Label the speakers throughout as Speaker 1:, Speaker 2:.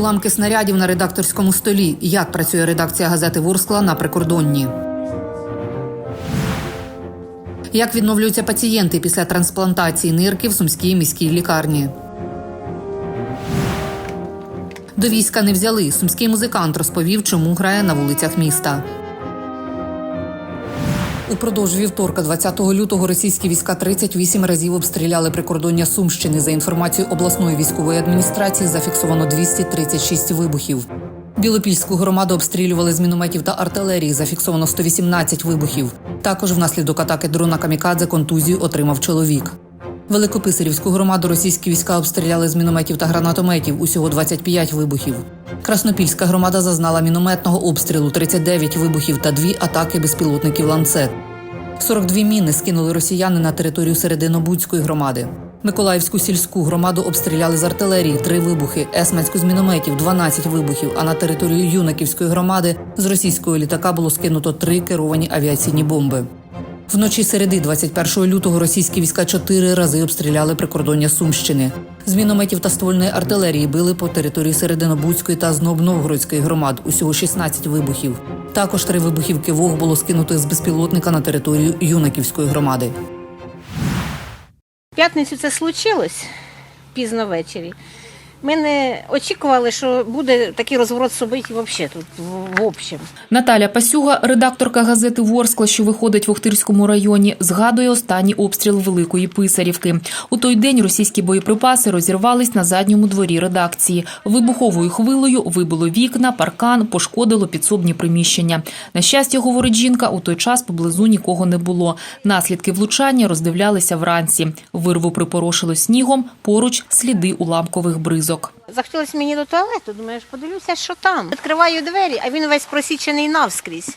Speaker 1: Уламки снарядів на редакторському столі. Як працює редакція газети Ворскла на прикордонні. Як відновлюються пацієнти після трансплантації нирки в сумській міській лікарні? До війська не взяли. Сумський музикант розповів, чому грає на вулицях міста. Упродовж вівторка, 20 лютого, російські війська 38 разів обстріляли прикордоння Сумщини. За інформацією обласної військової адміністрації, зафіксовано 236 вибухів. Білопільську громаду обстрілювали з мінометів та артилерії. Зафіксовано 118 вибухів. Також внаслідок атаки дрона Камікадзе контузію отримав чоловік. Великописарівську громаду російські війська обстріляли з мінометів та гранатометів. Усього 25 вибухів. Краснопільська громада зазнала мінометного обстрілу 39 вибухів та дві атаки безпілотників ланцет. 42 міни скинули росіяни на територію Серединобудської громади. Миколаївську сільську громаду обстріляли з артилерії три вибухи, Есманську з мінометів 12 вибухів. А на територію Юнаківської громади з російського літака було скинуто три керовані авіаційні бомби. Вночі середи 21 лютого російські війська чотири рази обстріляли прикордоння Сумщини. З мінометів та ствольної артилерії били по території Серединобудської та Знобновгородської громад. Усього 16 вибухів. Також три вибухівки ВОГ було скинуто з безпілотника на територію Юнаківської громади.
Speaker 2: В п'ятницю це случилось пізно ввечері. Ми не очікували, що буде такий розворот событий взагалі тут, в, общем.
Speaker 3: Наталя Пасюга, редакторка газети Ворскла, що виходить в Охтирському районі, згадує останній обстріл Великої Писарівки. У той день російські боєприпаси розірвались на задньому дворі редакції. Вибуховою хвилею вибило вікна, паркан, пошкодило підсобні приміщення. На щастя, говорить жінка, у той час поблизу нікого не було. Наслідки влучання роздивлялися вранці. Вирву припорошило снігом, поруч сліди уламкових бризок.
Speaker 2: Захотілося мені до туалету, думаю, подивлюся, що там. Відкриваю двері, а він весь просічений навскрізь.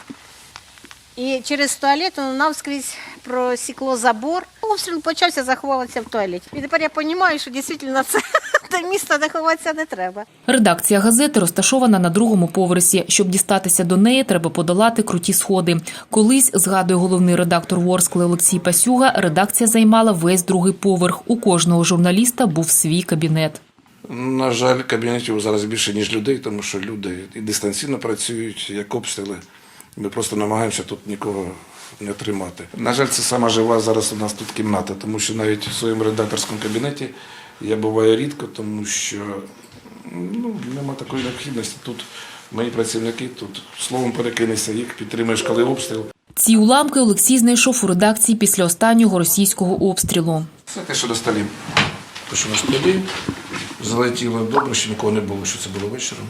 Speaker 2: І через туалет воно навскрізь просікло забор. Обстріл почався, заховалася в туалеті. І тепер я розумію, що дійсно це те місто, де ховатися не треба.
Speaker 3: Редакція газети розташована на другому поверсі. Щоб дістатися до неї, треба подолати круті сходи. Колись, згадує головний редактор Ворскли Олексій Пасюга, редакція займала весь другий поверх. У кожного журналіста був свій кабінет.
Speaker 4: На жаль, кабінетів зараз більше, ніж людей, тому що люди і дистанційно працюють, як обстріли. Ми просто намагаємося тут нікого не тримати. На жаль, це сама жива зараз у нас тут кімната, тому що навіть в своєму редакторському кабінеті я буваю рідко, тому що ну, нема такої необхідності. Тут мої працівники, тут словом перекинешся, їх підтримуєш, коли обстріл.
Speaker 3: Ці уламки Олексій знайшов у редакції після останнього російського обстрілу.
Speaker 4: Це те, що на столі. Те, що на столі залетіло добре, що нікого не було, що це було вечором.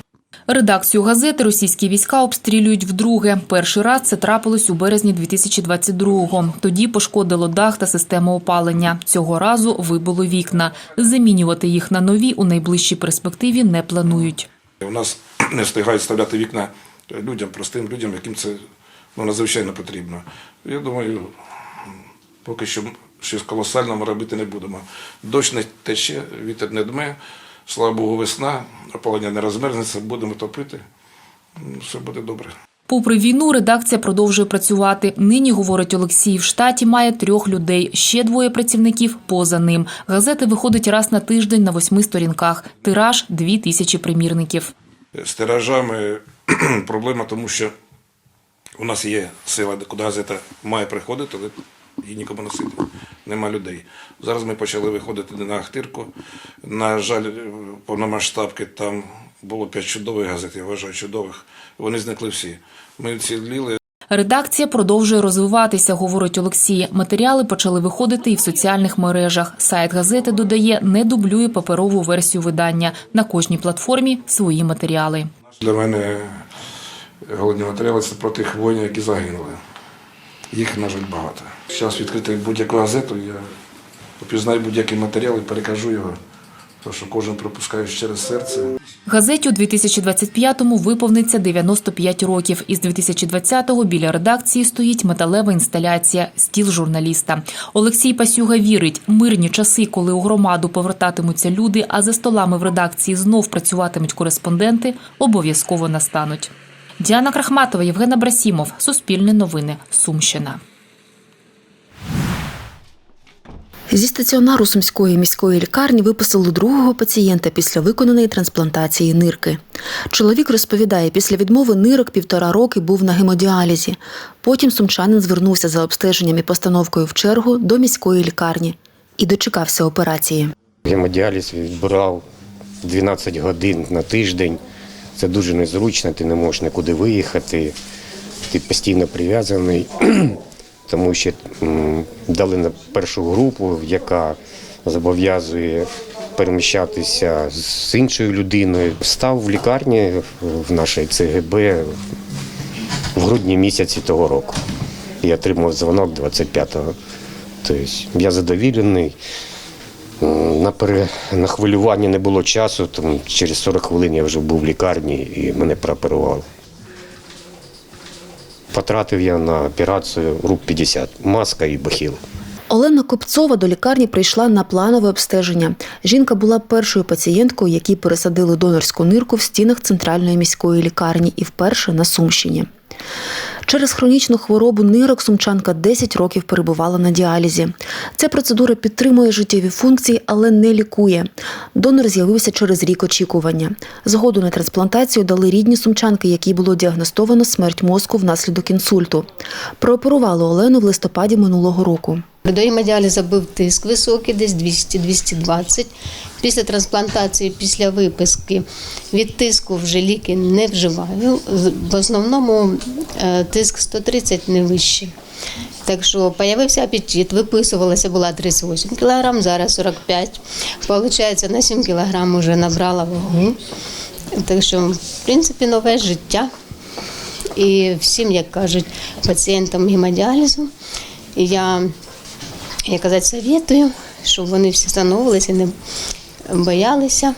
Speaker 3: Редакцію газети російські війська обстрілюють вдруге. Перший раз це трапилось у березні 2022-го. Тоді пошкодило дах та систему опалення. Цього разу вибило вікна. Замінювати їх на нові у найближчій перспективі не планують.
Speaker 4: У нас не встигають вставляти вікна людям, простим людям, яким це ну, надзвичайно потрібно. Я думаю, поки що щось колосального ми робити не будемо. Дощ не тече, вітер не дме, слава Богу, весна, опалення не розмерзнеться, будемо топити. Ну, Все буде добре.
Speaker 3: Попри війну, редакція продовжує працювати. Нині, говорить Олексій, в штаті має трьох людей. Ще двоє працівників поза ним. Газета виходить раз на тиждень на восьми сторінках. Тираж – дві тисячі примірників.
Speaker 4: З тиражами проблема, тому що у нас є сила, куди газета має приходити, але її нікому носити. Нема людей. Зараз ми почали виходити на Ахтирку. На жаль, повномасштабки там було п'ять чудових газет, я вважаю, чудових. Вони зникли всі. Ми ціліли.
Speaker 3: Редакція продовжує розвиватися, говорить Олексій. Матеріали почали виходити і в соціальних мережах. Сайт газети додає, не дублює паперову версію видання. На кожній платформі свої матеріали.
Speaker 4: Для мене головні матеріали це про тих воїнів, які загинули. Їх, на жаль, багато. Зараз відкрити будь-яку газету, я опізнаю будь-який матеріал і перекажу його, тому що кожен пропускає через серце.
Speaker 3: Газеті у 2025-му виповниться 95 років. Із 2020-го біля редакції стоїть металева інсталяція «Стіл журналіста». Олексій Пасюга вірить, мирні часи, коли у громаду повертатимуться люди, а за столами в редакції знов працюватимуть кореспонденти, обов'язково настануть. Діана Крахматова, Євгена Брасімов. Суспільне новини. Сумщина.
Speaker 5: Зі стаціонару Сумської міської лікарні виписали другого пацієнта після виконаної трансплантації нирки. Чоловік розповідає, після відмови нирок півтора роки був на гемодіалізі. Потім сумчанин звернувся за обстеженням і постановкою в чергу до міської лікарні і дочекався операції.
Speaker 6: Гемодіаліз відбирав 12 годин на тиждень. Це дуже незручно, ти не можеш нікуди виїхати, ти постійно прив'язаний, тому що дали на першу групу, яка зобов'язує переміщатися з іншою людиною. Став в лікарні в нашій ЦГБ в грудні місяці того року. І отримав дзвонок 25-го. Тобто я задовілений. На, пере... на хвилювання не було часу, тому через 40 хвилин я вже був в лікарні і мене прооперували. Потратив я на операцію рук 50, маска і бахіл.
Speaker 5: Олена Копцова до лікарні прийшла на планове обстеження. Жінка була першою пацієнткою, якій пересадили донорську нирку в стінах центральної міської лікарні і вперше на Сумщині. Через хронічну хворобу нирок сумчанка 10 років перебувала на діалізі. Ця процедура підтримує життєві функції, але не лікує. Донор з'явився через рік очікування. Згоду на трансплантацію дали рідні сумчанки, якій було діагностовано смерть мозку внаслідок інсульту. Прооперували Олену в листопаді минулого року.
Speaker 7: До гемодіалізу був тиск високий, десь 200-220. Після трансплантації, після виписки від тиску вже ліки не вживаю. В основному е, тиск 130 не вищий. Так що появився апетит, виписувалася, була 38 кг, зараз 45. Получається, на 7 кг вже набрала вагу. Так що, в принципі, нове життя. І всім, як кажуть, пацієнтам гемодіалізу, я я казати, советую, щоб вони всі становилися, не боялися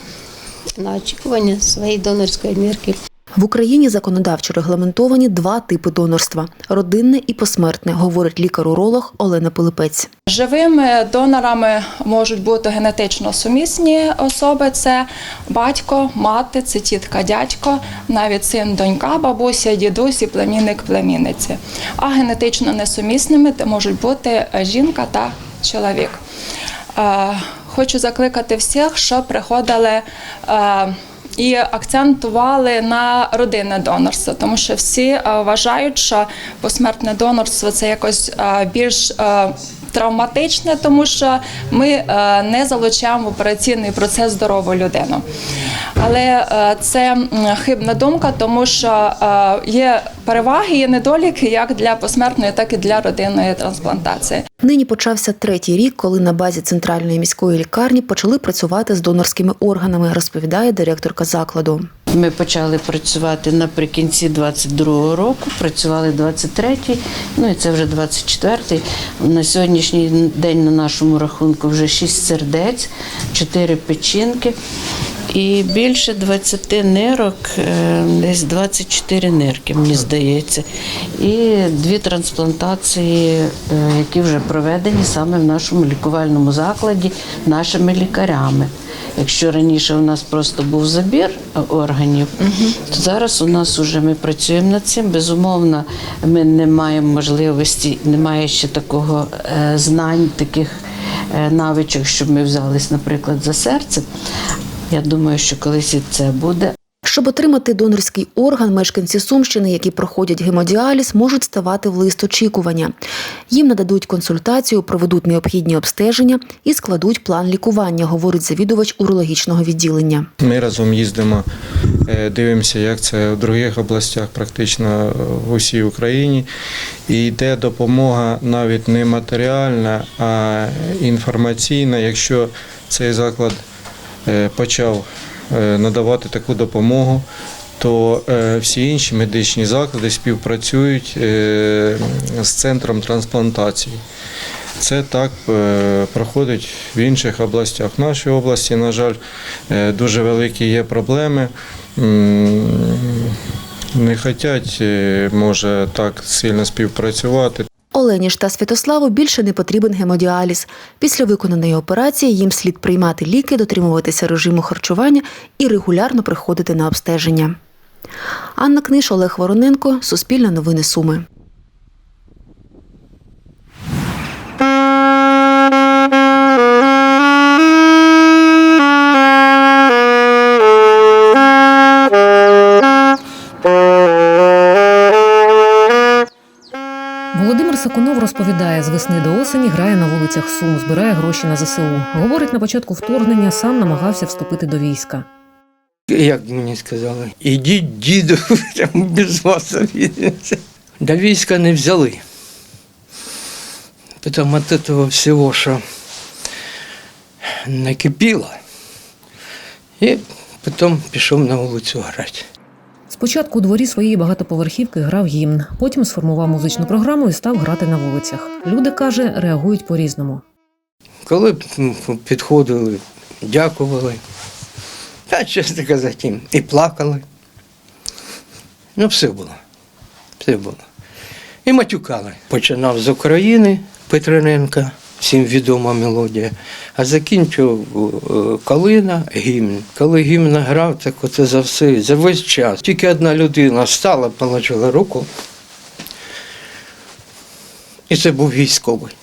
Speaker 7: на очікування своєї донорської мірки.
Speaker 5: В Україні законодавчо регламентовані два типи донорства родинне і посмертне, говорить лікар-уролог Олена Пилипець.
Speaker 8: Живими донорами можуть бути генетично сумісні особи: це батько, мати, це тітка, дядько, навіть син, донька, бабуся, дідусь племінник племінниці. А генетично несумісними можуть бути жінка та чоловік. Е, Хочу закликати всіх, щоб приходили. І акцентували на родинне донорство, тому що всі е, вважають, що посмертне донорство це якось е, більш е, травматичне, тому що ми е, не залучаємо в операційний процес здорову людину. Але е, це хибна думка, тому що е, є переваги, є недоліки як для посмертної, так і для родинної трансплантації.
Speaker 5: Нині почався третій рік, коли на базі центральної міської лікарні почали працювати з донорськими органами, розповідає директорка закладу.
Speaker 9: Ми почали працювати наприкінці 22-го року, працювали 23-й, ну і це вже 24-й. На сьогоднішній день на нашому рахунку вже 6 сердець, 4 печінки і більше 20 нирок, е, десь 24 нирки, мені здається. І дві трансплантації, е, які вже проведені саме в нашому лікувальному закладі нашими лікарями. Якщо раніше у нас просто був забір е, органів, то зараз у нас вже ми працюємо над цим. Безумовно, ми не маємо можливості, немає ще такого е, знань, таких е, навичок, щоб ми взялись, наприклад, за серце. Я думаю, що колись і це буде.
Speaker 5: Щоб отримати донорський орган, мешканці Сумщини, які проходять гемодіаліз, можуть ставати в лист очікування. Їм нададуть консультацію, проведуть необхідні обстеження і складуть план лікування, говорить завідувач урологічного відділення.
Speaker 10: Ми разом їздимо, е, дивимося, як це в других областях, практично в усій Україні. І йде допомога навіть не матеріальна, а інформаційна. Якщо цей заклад е, почав е, надавати таку допомогу, то е, всі інші медичні заклади співпрацюють е, з центром трансплантації. Це так е, проходить в інших областях. В нашій області, на жаль, е, дуже великі є проблеми. Не хочуть, е, може, так сильно співпрацювати.
Speaker 5: Олені ж та Святославу більше не потрібен гемодіаліз. Після виконаної операції їм слід приймати ліки, дотримуватися режиму харчування і регулярно приходити на обстеження. Анна Книж, Олег Вороненко, Суспільне новини Суми.
Speaker 11: Розповідає, з весни до осені грає на вулицях Сум, збирає гроші на ЗСУ. Говорить, на початку вторгнення сам намагався вступити до війська.
Speaker 12: Як мені сказали, ідіть, діду, без вас. До війська не взяли. Потім от цього всього, що накипіло, і потім пішов на вулицю грати.
Speaker 11: Спочатку у дворі своєї багатоповерхівки грав гімн, потім сформував музичну програму і став грати на вулицях. Люди каже, реагують по-різному.
Speaker 12: Коли підходили, дякували, та чесно казати, і плакали. Ну, все було. Все було. І матюкали. Починав з України Петрененка, всім відома мелодія, а закінчив е, Калина гімн. Коли гімн грав, так оце за все, за весь час. Тільки одна людина встала, положила руку. І це був військовий.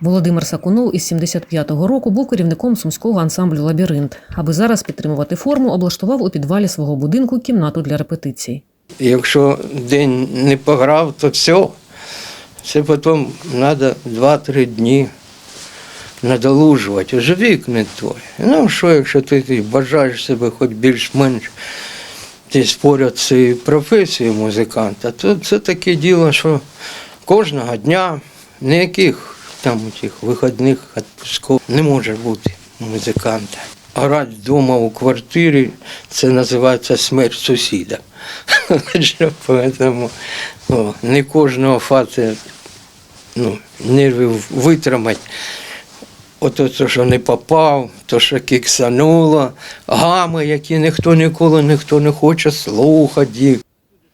Speaker 11: Володимир Сакунов із 75-го року був керівником сумського ансамблю Лабіринт. Аби зараз підтримувати форму, облаштував у підвалі свого будинку кімнату для репетицій.
Speaker 12: Якщо день не пограв, то все. Це потім треба 2-3 дні надолужувати. Вже вік не той. Ну що, якщо ти, бажаєш себе хоч більш-менш десь поряд з професією музиканта, то це таке діло, що кожного дня ніяких там тих вихідних відпусків не може бути музиканта. Грати вдома у квартирі це називається смерть сусіда. О, не кожного фати ну, нервів витримати. Ото то, що не попав, то, що кіксануло, гами, які ніхто ніколи ніхто не хоче слухати.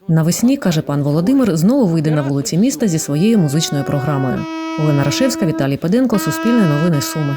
Speaker 11: Навесні, каже пан Володимир, знову вийде на вулиці міста зі своєю музичною програмою. Олена Рашевська, Віталій Паденко, Суспільне новини Суми.